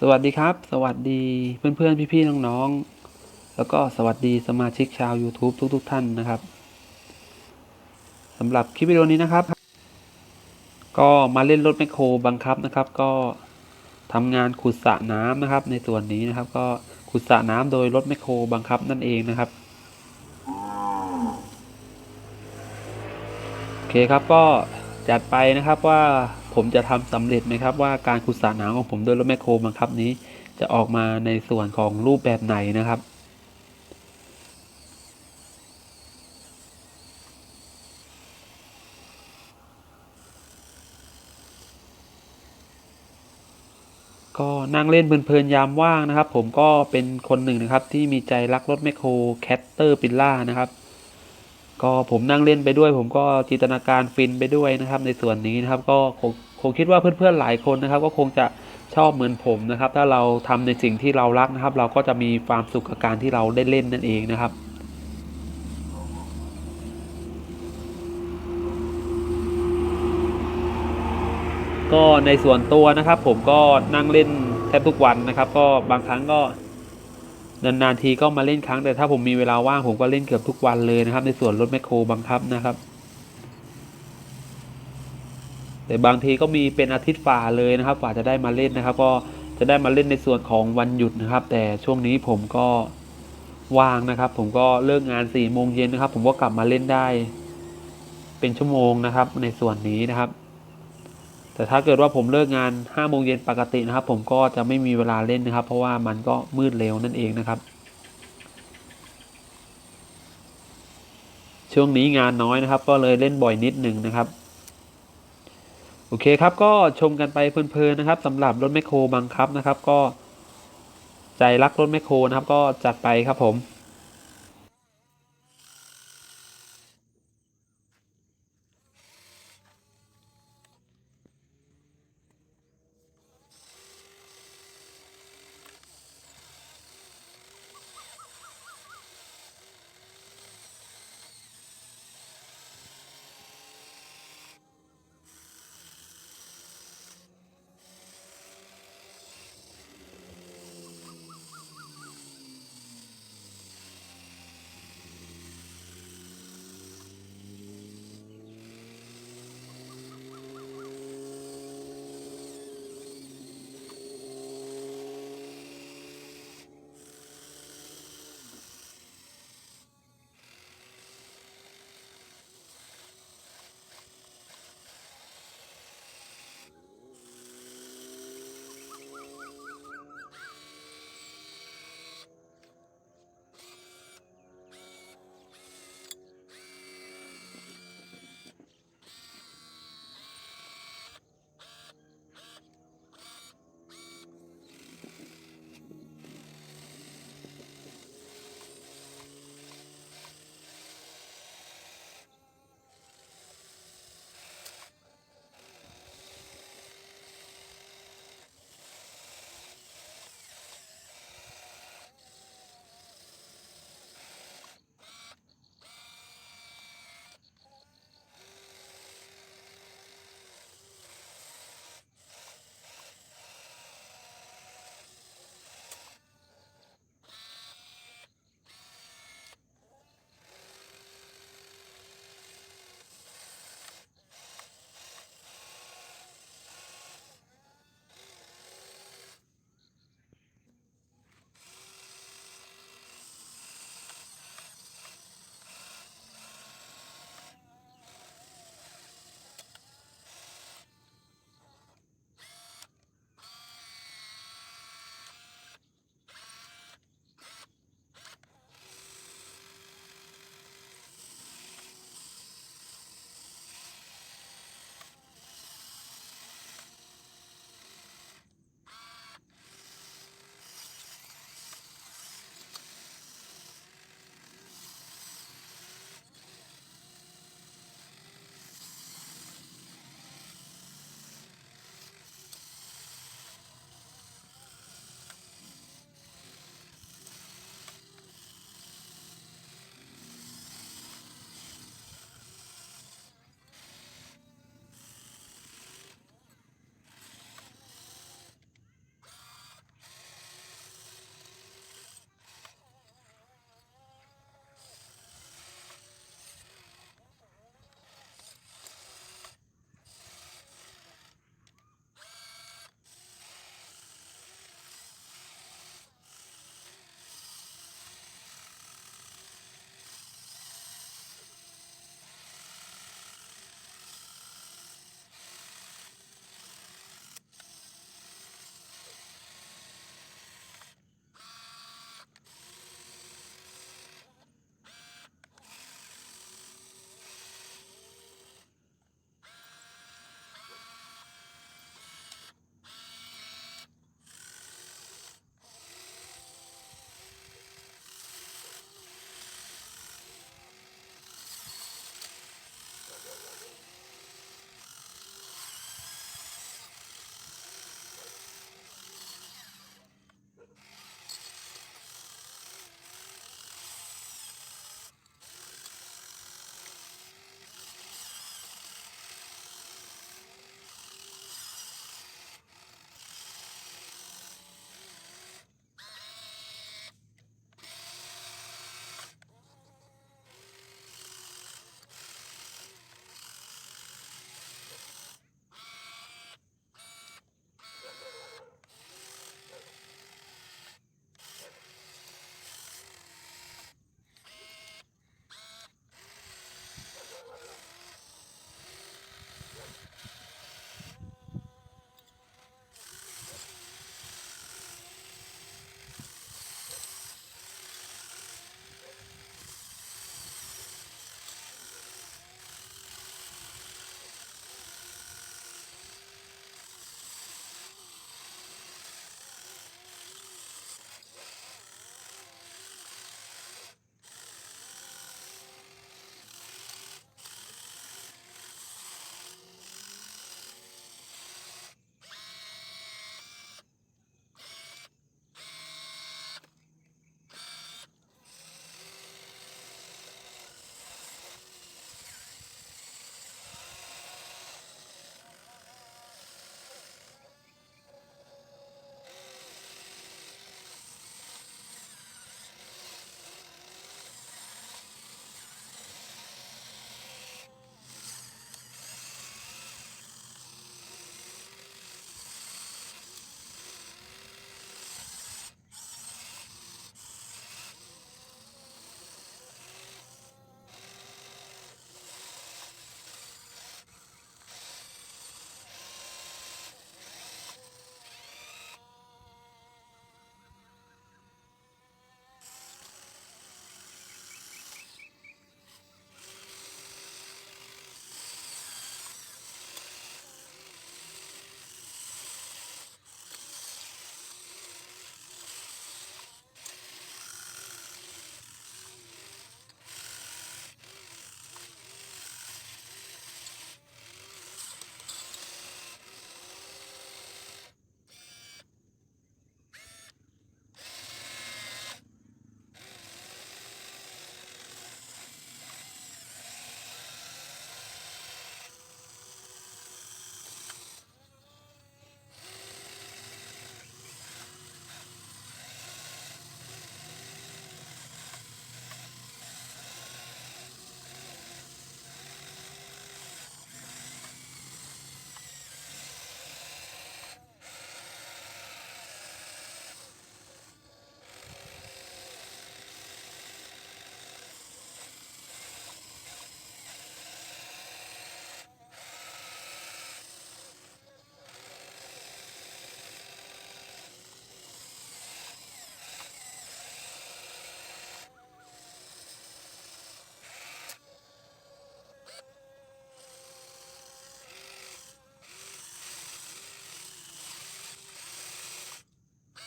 สวัสดีครับ สวัสดีเพื่อนๆ พี่ๆ น้องๆ แล้วก็สวัสดีสมาชิกชาว YouTube ทุกๆท่านนะครับสำหรับคลิปวิดีโอนี้นะครับ ก็มาเล่นรถแมคโครบังคับนะครับ ก็ทำงานขุดสระน้ำนะครับ ในส่วนนี้นะครับ ก็ขุดสระน้ำโดยรถแมคโครบังคับนั่นเองนะครับโอเคครับก็จัดไปนะครับว่า ผมจะทำสำเร็จไหมครับว่าการขุดสระน้ำของผมด้วยรถแมคโครบังคับนี้ จะออกมาในส่วนของรูปแบบไหนนะครับ ก็นั่งเล่นเพลินๆยามว่างนะครับ ผมก็เป็นคนหนึ่งนะครับที่มีใจรักรถแมคโครแคตเตอร์ปิลล่านะครับ ก็ผมนั่งเล่นไปด้วย ผมก็จินตนาการฟินไปด้วยนะครับ ในส่วนนี้นะครับ ก็คงคงคิดว่าเพื่อนๆหลายคนนะครับ ก็คงจะชอบเหมือนผมนะครับ ถ้าเราทำในสิ่งที่เรารักนะครับ เราก็จะมีความสุขกับการที่เราได้เล่นนั่นเองนะครับก็ในส่วนตัวนะครับผมก็นั่งเล่นแทบทุกวันนะครับ ก็บางครั้งก็ นานๆทีก็มาเล่นครั้งแต่ถ้าผมมีเวลาว่างผมก็เล่นเกือบทุกวันเลยนะครับ ในส่วนรถแมคโครบังคับนะครับ แต่บางทีก็มีเป็นอาทิตย์ฝ่าเลยนะครับฝ่าจะได้มาเล่นนะครับ ก็จะได้มาเล่นในส่วนของวันหยุดนะครับ แต่ช่วงนี้ผมก็ว่างนะครับ ผมก็เลิกงานสี่โมงเย็นนะครับ ผมก็กลับมาเล่นได้ เป็นชั่วโมงนะครับ ในส่วนนี้นะครับ แต่ถ้าเกิดว่าผมเลิกงาน5้าโมงเย็นปกตินะครับ ผมก็จะไม่มีเวลาเล่นนะครับ เพราะว่ามันก็มืดเร็วนั่นเองนะครับ ช่วงนี้งานน้อยนะครับ ก็เลยเล่นบ่อยนิดหนึ่งนะครับโอเคครับก็ชมกันไปเพลินๆนะครับสำหรับรถแมคโครบังคับนะครับ ก็ใจรักรถแมคโครนะครับ ก็จัดไปครับผม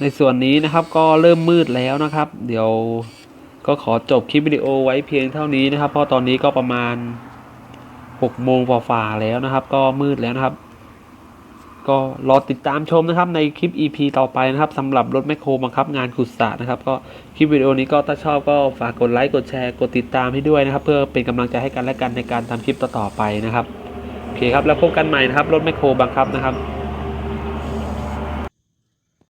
ในส่วนนี้นะครับก็เริ่มมืดแล้วนะครับ เดี๋ยวก็ขอจบคลิปวิดีโอไว้เพียงเท่านี้นะครับ เพราะตอนนี้ก็ประมาณ6โมงฝ่าๆแล้วนะครับ ก็มืดแล้วนะครับ ก็รอติดตามชมนะครับ ในคลิป EP ต่อไปนะครับสำหรับรถแมคโครบังคับงานขุดสระนะครับ ก็คลิปวิดีโอนี้ก็ถ้าชอบก็ฝากกดไลค์กดแชร์กดติดตามให้ด้วยนะครับ เพื่อเป็นกำลังใจให้กันและกันในการทำคลิปต่อๆไปนะครับโอเคครับแล้วพบกันใหม่นะครับรถแมคโครบังคับนะครับ